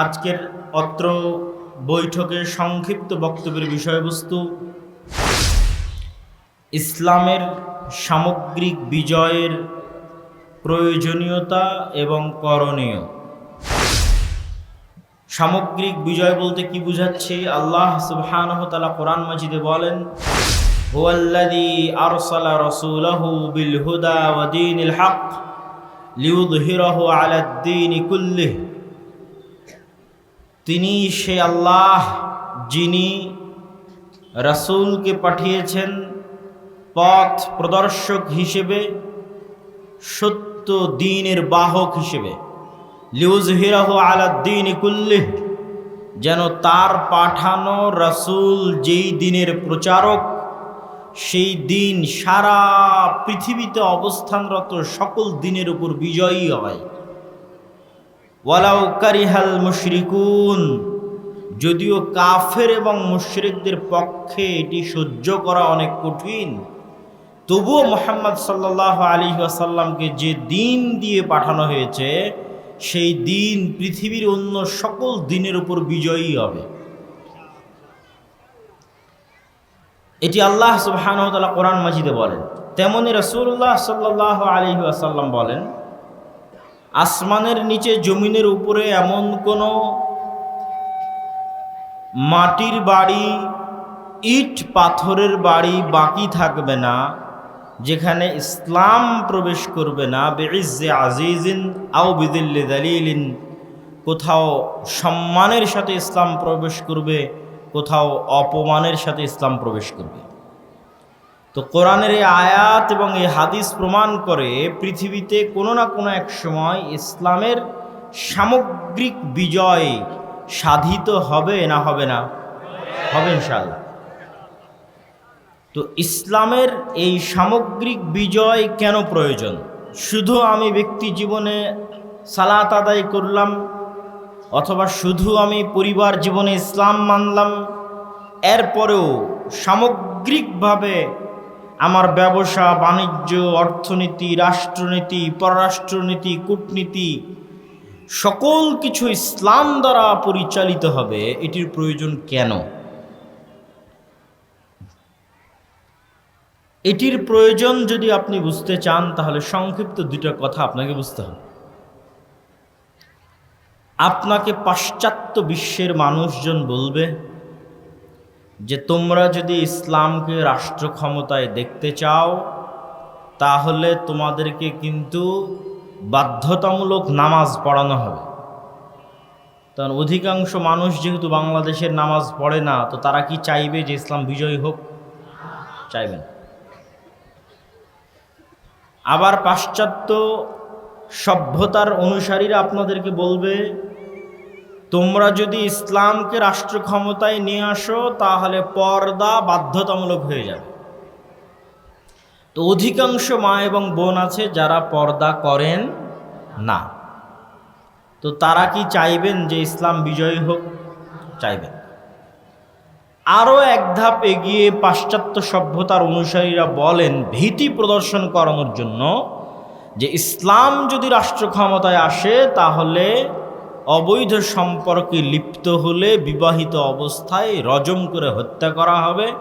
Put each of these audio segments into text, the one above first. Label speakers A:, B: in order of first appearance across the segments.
A: আজকের অত্র বৈঠকের সংক্ষিপ্ত বক্তব্যের বিষয়বস্তু, ইসলামের সামগ্রিক বিজয়ের প্রয়োজনীয়তা এবং করণীয়। সামগ্রিক বিজয় বলতে কি বুঝাচ্ছে? আল্লাহ সুবহানাহু ওয়া কোরআন মাজিদে বলেন, হুয়াল্লাযী আরসালা রাসূলাহু বিল হুদা ওয়া দীনিল হক লিইয়ুযহিরাহু আলাদ দীনি কুল্লিহি। তিনি সে আল্লাহ যিনি রাসূলকে পাঠিয়েছেন পথ প্রদর্শক হিসেবে, সত্য দিনের বাহক হিসেবে। লিউজ লিউজহিরাহ আলাদ্দিন কুল্লিহ, যেন তার পাঠানো রাসূল যেই দিনের প্রচারক, সেই দিন সারা পৃথিবীতে অবস্থানরত সকল দিনের উপর বিজয়ী হয়। ওয়ালাউ কারিহাল মুশরিকুন, যদিও কাফের এবং মুশরিকদের পক্ষে এটি সহ্য করা অনেক কঠিন, তবুও মোহাম্মদ সাল্লাহ আলী আসাল্লামকে যে দিন দিয়ে পাঠানো হয়েছে, সেই দিন পৃথিবীর অন্য সকল দিনের উপর বিজয়ী হবে। এটি আল্লাহ সুবাহানতালা কোরআন মাজিদে বলেন। তেমনি রসুল্লাহ সাল্লাহ আলী আসাল্লাম বলেন আসমানের নিচে জমিনের উপরে এমন কোনো মাটির বাড়ি, ইট পাথরের বাড়ি বাকি থাকবে না, যেখানে ইসলাম প্রবেশ করবে না বেইজে আজিজিন আও বিদিল্লি দালিলিন। কোথাও সম্মানের সাথে ইসলাম প্রবেশ করবে, কোথাও অপমানের সাথে ইসলাম প্রবেশ করবে। তো কোরআনের এই আয়াত এবং এই হাদিস প্রমাণ করে পৃথিবীতে কোনো না কোনো এক সময় ইসলামের সামগ্রিক বিজয় সাধিত হবে না হবে না? হবে ইনশাল্লাহ তো ইসলামের এই সামগ্রিক বিজয় কেন প্রয়োজন? শুধু আমি ব্যক্তি জীবনে সালাত আদায় করলাম অথবা শুধু আমি পরিবার জীবনে ইসলাম মানলাম, এরপরেও সামগ্রিকভাবে আমার ব্যবসা, বাণিজ্য, অর্থনীতি, রাষ্ট্রনীতি, পররাষ্ট্রনীতি, কূটনীতি, সকল কিছু ইসলাম দ্বারা পরিচালিত হবে, এটির প্রয়োজন কেন? এটির প্রয়োজন যদি আপনি বুঝতে চান, তাহলে সংক্ষিপ্ত দুটা কথা আপনাকে বুঝতে হবে। আপনাকে পাশ্চাত্য বিশ্বের মানুষজন বলবে যে তোমরা যদি ইসলামকে রাষ্ট্র ক্ষমতায় দেখতে চাও, তাহলে তোমাদেরকে কিন্তু বাধ্যতামূলক নামাজ পড়ানো হবে। কারণ অধিকাংশ মানুষ যেহেতু বাংলাদেশের নামাজ পড়ে না, তো তারা কি চাইবে যে ইসলাম বিজয়ী হোক? চাইবেন আবার পাশ্চাত্য সভ্যতার অনুসারীরা আপনাদেরকে বলবে তোমরা যদি ইসলামকে রাষ্ট্র ক্ষমতায় নিয়ে আসো, তাহলে পর্দা বাধ্যতামূলক হয়ে যাবে। তো অধিকাংশ মা এবং বোন আছে যারা পর্দা করেন না। তো তারা কি চাইবেন যে ইসলাম বিজয়ী হোক? চাইবেন। আরও এক ধাপ এগিয়ে পাশ্চাত্য সভ্যতার অনুসারীরা বলেন, ভীতি প্রদর্শন করানোর জন্য যে ইসলাম যদি রাষ্ট্র ক্ষমতায় আসে, তাহলে অবৈধ সম্পর্কে লিপ্ত হলে বিবাহিত অবস্থায় রজম করে হত্যা করা হবে।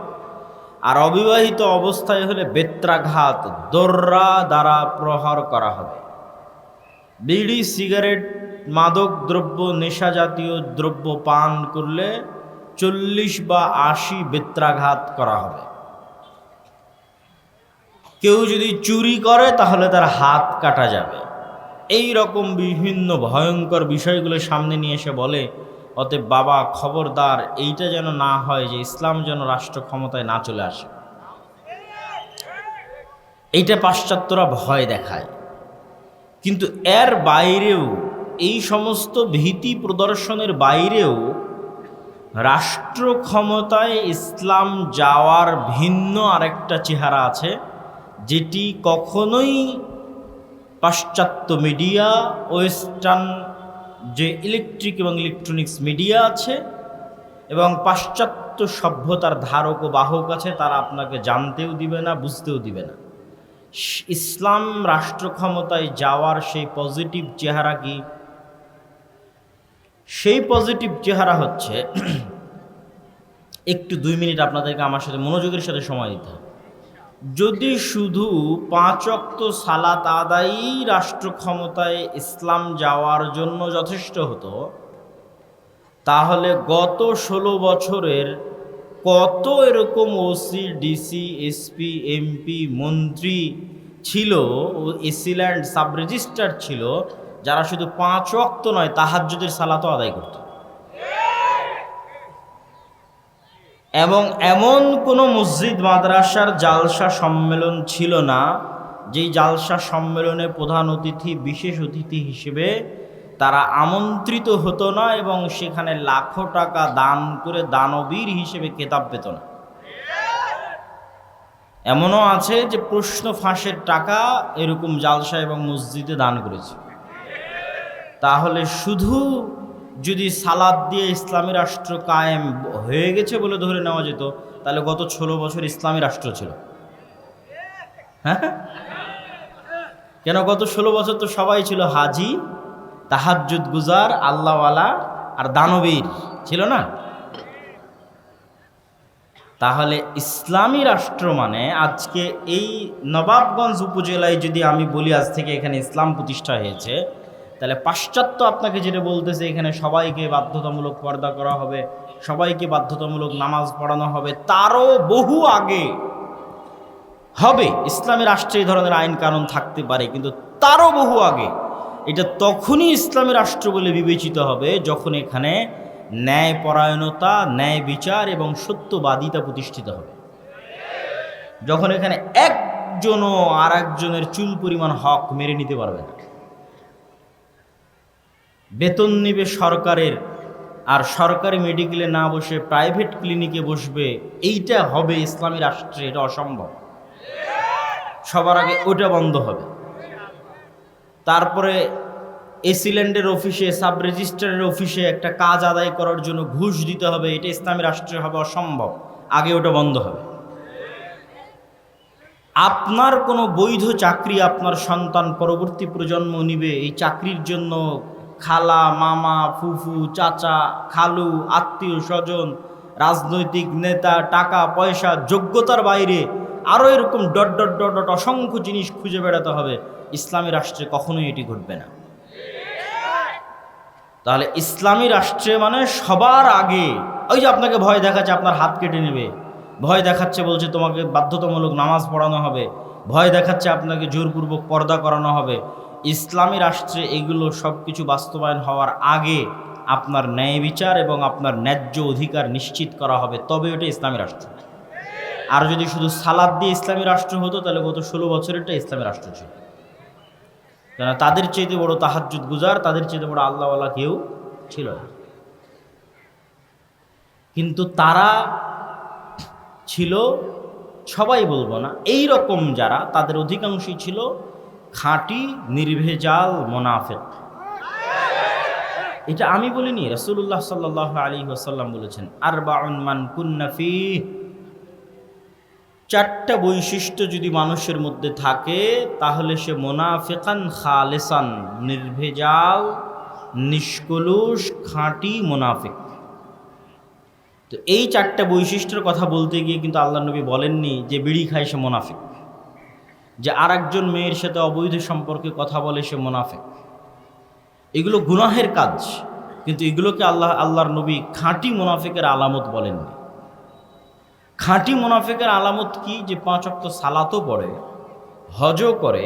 A: আর অবিবাহিত অবস্থায় হলে বেত্রাঘাত, দোররা দ্বারা প্রহার করা হবে। বিড়ি, সিগারেট, মাদক, দ্রব্য, নেশা জাতীয় দ্রব্য পান করলে চল্লিশ বা আশি বেত্রাঘাত করা হবে। কেউ যদি চুরি করে তাহলে তার হাত কাটা যাবে। এই রকম বিভিন্ন ভয়ঙ্কর বিষয়গুলো সামনে নিয়ে এসে বলে, অতএব বাবা, খবরদার, এইটা যেন না হয় যে ইসলাম যেন রাষ্ট্র ক্ষমতায় না চলে আসে। এইটা পাশ্চাত্যরা ভয় দেখায়। কিন্তু এর বাইরেও, এই সমস্ত ভীতি প্রদর্শনের বাইরেও রাষ্ট্র ক্ষমতায় ইসলাম যাওয়ার ভিন্ন আরেকটা চেহারা আছে, যেটি কখনোই পাশ্চাত্য মিডিয়া, ওয়েস্টার্ন যে ইলেকট্রিক এবং ইলেকট্রনিক্স মিডিয়া আছে এবং পাশ্চাত্য সভ্যতার ধারক ও বাহক আছে, তারা আপনাকে জানতেও দিবে না, বুঝতেও দিবে না। ইসলাম রাষ্ট্র ক্ষমতায় যাওয়ার সেই পজিটিভ চেহারা কি? সেই পজিটিভ চেহারা হচ্ছে, একটু দুই মিনিট আপনাদেরকে আমার সাথে মনোযোগের সাথে সময় দিতে হবে। যদি শুধু পাঁচ অক্ত সালাত আদায়ই রাষ্ট্র ক্ষমতায় ইসলাম যাওয়ার জন্য যথেষ্ট হতো, তাহলে গত ষোলো বছরের কত এরকম ওসি ডিসি এসপি এমপি মন্ত্রী ছিল এসিল্যান্ড সাব রেজিস্ট্রার ছিল, যারা শুধু পাঁচ অক্ত নয়, তাহাজ্জুদের সালাতও আদায় করত? এবং এমন কোনো মসজিদ, মাদ্রাসার জালসা সম্মেলন ছিল না, যেই জালসা সম্মেলনে প্রধান অতিথি, বিশেষ অতিথি হিসেবে তারা আমন্ত্রিত হতো না এবং সেখানে লাখো টাকা দান করে দানবীর হিসেবে কেতাব পেত না। এমনও আছে যে প্রশ্ন ফাঁসের টাকা এরকম জালসা এবং মসজিদে দান করেছে। তাহলে শুধু যদি সালাদ দিয়ে ইসলামী রাষ্ট্র কায়েম হয়ে গেছে বলে ধরে নেওয়া যেত, তাহলে গত ষোলো বছর ইসলামী রাষ্ট্র ছিল। হ্যাঁ? কেন গত ষোলো বছর তো সবাই ছিল হাজি, তাহাজ্জুদ গুজার, আল্লাহওয়ালা আর দানবীর, ছিল না? তাহলে ইসলামী রাষ্ট্র মানে আজকে এই নবাবগঞ্জ উপজেলায় যদি আমি বলি আজ থেকে এখানে ইসলাম প্রতিষ্ঠা হয়েছে তাহলে পাশ্চাত্য আপনাকে যেটা বলতেছে, এখানে সবাইকে বাধ্যতামূলক পর্দা করা হবে, সবাইকে বাধ্যতামূলক নামাজ পড়ানো হবে, তারও বহু আগে হবে। ইসলামী রাষ্ট্রে এই ধরনের আইন কানুন থাকতে পারে, কিন্তু তারও বহু আগে। এটা তখনই ইসলামী রাষ্ট্র বলে বিবেচিত হবে যখন এখানে ন্যায় পরায়ণতা ন্যায় বিচার এবং সত্যবাদিতা প্রতিষ্ঠিত হবে। যখন এখানে একজনও আর একজনের চুল পরিমাণ হক মেরে নিতে পারবে না। বেতন নিবে সরকারের, আর সরকারি মেডিকেলে না বসে প্রাইভেট ক্লিনিকে বসবে, এইটা হবে ইসলামী রাষ্ট্রে, এটা অসম্ভব। সবার আগে ওটা বন্ধ হবে। তারপরে এসিল্যান্ডের অফিসে, সাব রেজিস্ট্রারের অফিসে একটা কাজ আদায় করার জন্য ঘুষ দিতে হবে, এটা ইসলামী রাষ্ট্রে হবে অসম্ভব। আগে ওটা বন্ধ হবে। আপনার কোনো বৈধ চাকরি আপনার সন্তান পরবর্তী প্রজন্ম নিবে, এই চাকরির জন্য খালা, মামা, ফুফু, চাচা, খালু, আত্মীয় স্বজন, রাজনৈতিক নেতা, টাকা, পয়সা, যোগ্যতার বাইরে আরও এরকম ডট ডট ডট ডট অসংখ্য জিনিস খুঁজে বেড়াতে হবে। ইসলামী রাষ্ট্রে কখনোই এটি ঘটবে না। তাহলে ইসলামী রাষ্ট্রে মানে সবার আগে, ওই যে আপনাকে ভয় দেখাচ্ছে, আপনার হাত কেটে নেবে। ভয় দেখাচ্ছে বলছে তোমাকে বাধ্যতামূলক নামাজ পড়ানো হবে। ভয় দেখাচ্ছে আপনাকে জোরপূর্বক পর্দা করানো হবে। ইসলামী রাষ্ট্রে এগুলো সব কিছু বাস্তবায়ন হওয়ার আগে আপনার ন্যায় বিচার এবং আপনার ন্যায্য অধিকার নিশ্চিত করা হবে, তবে ওটা ইসলামী রাষ্ট্র। আর যদি শুধু সালাদ দিয়ে ইসলামী রাষ্ট্র হতো, তাহলে গত ষোলো বছরেরটা ইসলামী রাষ্ট্র ছিল। কেন তাদের চেয়ে বড় তাহাজুদ গুজার, তাদের চেয়ে বড় আল্লাহওয়ালা কেউ ছিল না। কিন্তু তারা ছিল, সবাই বলব না এই রকম যারা, তাদের অধিকাংশই ছিল খাঁটি নির্ভেজাল মোনাফেক। এটা আমি বলিনি রসুল্লাহ সাল্লাহ আলী ওসাল্লাম বলেছেন আর মান কুন্নাফি চারটা বৈশিষ্ট্য যদি মানুষের মধ্যে থাকে, তাহলে সে মোনাফেকান, খালেসান, নির্ভেজাল, নিষ্কলুষ, খাঁটি মোনাফেক। তো এই চারটা বৈশিষ্ট্যের কথা বলতে গিয়ে কিন্তু আল্লাহ নবী বলেননি যে বিড়ি খায় সে মোনাফেক। যে আর একজন মেয়ের সাথে অবৈধ সম্পর্কে কথা বলে সে মোনাফেক। এগুলো গুনাহের কাজ, কিন্তু এগুলোকে আল্লাহ, আল্লাহর নবী খাঁটি মোনাফেকের আলামত বলেননি। খাঁটি মোনাফেকের আলামত কি? যে পাঁচ অক্ত সালাতও পড়ে, হজও করে,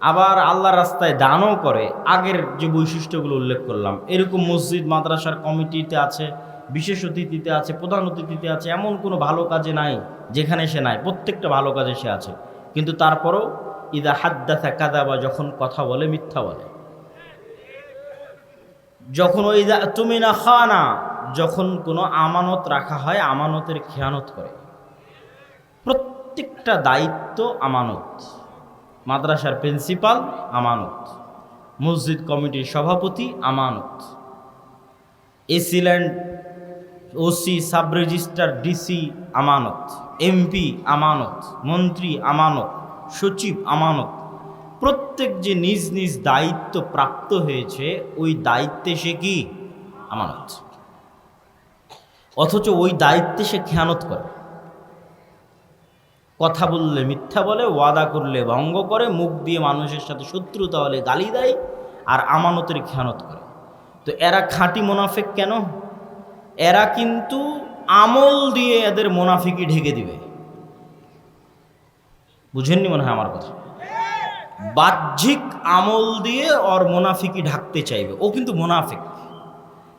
A: আবার আল্লাহ রাস্তায় দানও করে, আগের যে বৈশিষ্ট্যগুলো উল্লেখ করলাম। এরকম মসজিদ, মাদ্রাসার কমিটিতে আছে, বিশেষ অতিথিতে আছে, প্রধান অতিথিতে আছে, এমন কোনো ভালো কাজে নাই যেখানে সে নাই, প্রত্যেকটা ভালো কাজে সে আছে। কিন্তু তারপরও ইদা হাদ্দাথা কাদাবা যখন কথা বলে, মিথ্যা বলে। যখন ওই তুমি না খানা, যখন কোনো আমানত রাখা হয়, আমানতের খেয়ানত করে। প্রত্যেকটা দায়িত্ব আমানত। মাদ্রাসার প্রিন্সিপাল আমানত। মসজিদ কমিটির সভাপতি আমানত। AC land OC sub registrar DC আমানত এমপি আমানত, মন্ত্রী আমানত, সচিব আমানত। প্রত্যেক যে নিজ নিজ দায়িত্ব প্রাপ্ত হয়েছে, ওই দায়িত্বে সে কি? আমানত। অথচ ওই দায়িত্বে সে খেয়ানত করে। কথা বললে মিথ্যা বলে, ওয়াদা করলে ভঙ্গ করে, মুখ দিয়ে মানুষের সাথে শত্রুতা হলে গালি দেয়, আর আমানতের খেয়ানত করে। তো এরা খাঁটি মোনাফেক কেন? এরা কিন্তু আমল দিয়ে এদের মোনাফিকি ঢেকে দিবে। বুঝেননি মনে হয় আমার কথা? বাহ্যিক আমল দিয়ে ওর মোনাফিকি ঢাকতে চাইবে। ও কিন্তু মোনাফিক।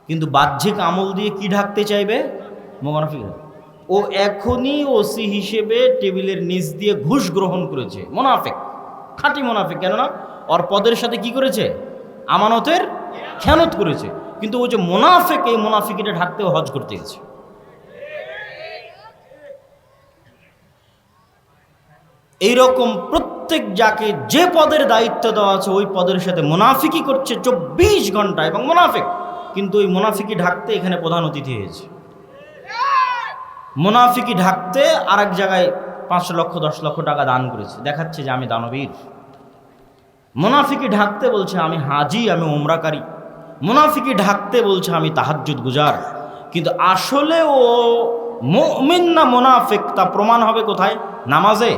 A: কিন্তু বাহ্যিক আমল দিয়ে কি ঢাকতে চাইবে? মোনাফিক ও এখনই ওসি হিসেবে টেবিলের নিচ দিয়ে ঘুষ গ্রহণ করেছে। মোনাফেক। খাঁটি মোনাফিক। কেননা ওর পদের সাথে কি করেছে? আমানতের খেয়ানত করেছে, কিন্তু ও যে মোনাফেক, এই মোনাফিকিটা ঢাকতেও হজ করতে গেছে। এইরকম প্রত্যেক যাকে যে পদের দায়িত্ব দেওয়া আছে, ওই পদের সাথে মোনাফিকি করছে চব্বিশ ঘণ্টা, এবং মোনাফিক, কিন্তু ওই মোনাফিকি ঢাকতে এখানে প্রধান অতিথি হয়েছে। মোনাফিকি ঢাকতে আরেক জায়গায় পাঁচ লক্ষ, দশ লক্ষ টাকা দান করেছে। দেখাচ্ছে যে আমি দানবীর। মোনাফিকি ঢাকতে বলছে, আমি হাজি, আমি ওমরাকারী মোনাফিকি ঢাকতে বলছে, আমি তাহাজ্জুদ গুজার। কিন্তু আসলে ও মুমিন না মোনাফিক তা প্রমাণ হবে কোথায়? নামাজে।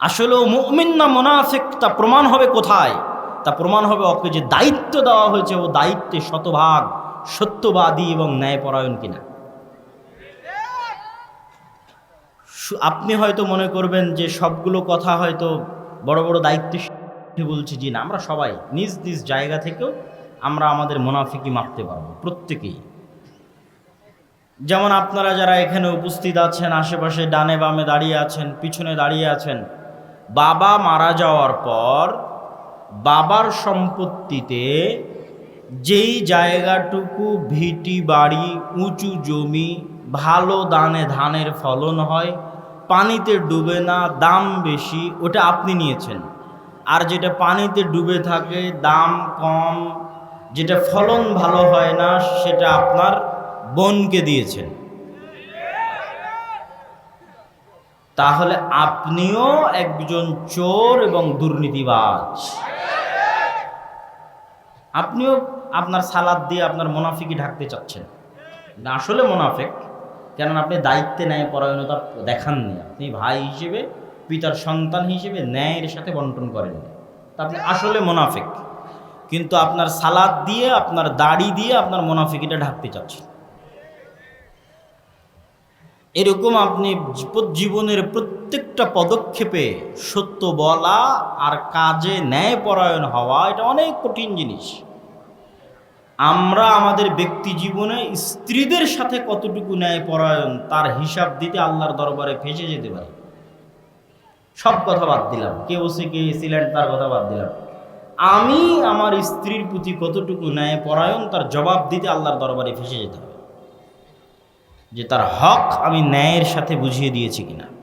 A: আসলে ও মুমিন না মোনাফিক তা প্রমাণ হবে কোথায়? তা প্রমাণ হবে ওকে যে দায়িত্ব দেওয়া হয়েছে, ও দায়িত্বে শতভাগ সত্যবাদী এবং ন্যায়পরায়ণ কিনা। আপনি হয়তো মনে করবেন যে সবগুলো কথা হয়তো বড় বড় দায়িত্ব বলছি জি না, আমরা সবাই নিজ নিজ জায়গা থেকেও আমরা আমাদের মোনাফিকি মাপতে পারব, প্রত্যেকেই। যেমন আপনারা যারা এখানে উপস্থিত আছেন, আশেপাশে ডানে বামে দাঁড়িয়ে আছেন, পিছনে দাঁড়িয়ে আছেন, বাবা মারা যাওয়ার পর বাবার সম্পত্তিতে যেই জায়গাটুকু ভিটি, বাড়ি, উঁচু জমি, ভালো দানে ধানের ফলন হয় পানিতে ডুবে না, দাম বেশি, ওটা আপনি নিয়েছেন। আর যেটা পানিতে ডুবে থাকে, দাম কম, যেটা ফলন ভালো হয় না, সেটা আপনার বোনকে দিয়েছেন। তাহলে আপনিও একজন চোর এবং দুর্নীতিবাজ। আপনিও আপনার সালাদ দিয়ে আপনার মোনাফিকি ঢাকতে চাচ্ছেন। আসলে মোনাফেক। কেননা আপনি দায়িত্বে ন্যায় পরায়ণতা দেখাননি। আপনি ভাই হিসেবে, পিতার সন্তান হিসেবে ন্যায়ের সাথে বন্টন করেন তা আপনি আসলে মোনাফেক। কিন্তু আপনার সালাদ দিয়ে, আপনার দাড়ি দিয়ে আপনার মোনাফিকিটা ঢাকতে চাচ্ছেন। এরকম আপনি জীব- জীবনের প্রত্যেকটা পদক্ষেপে সত্য বলা আর কাজে ন্যায়পরায়ণ হওয়া, এটা অনেক কঠিন জিনিস। আমরা আমাদের ব্যক্তি জীবনে স্ত্রীদের সাথে কতটুকু ন্যায়পরায়ণ, তার হিসাব দিতে আল্লাহর দরবারে ফেঁসে যেতে পারি? সব কথা বাদ দিলাম। কে ওসে, কে ছিলেন তার কথা বাদ দিলাম। আমি আমার স্ত্রীর প্রতি কতটুকু ন্যায়পরায়ণ, তার জবাব দিতে আল্লাহর দরবারে ফেঁসে যেতে হবে। যে তার হক আমি ন্যায়ের সাথে বুঝিয়ে দিয়েছি কিনা।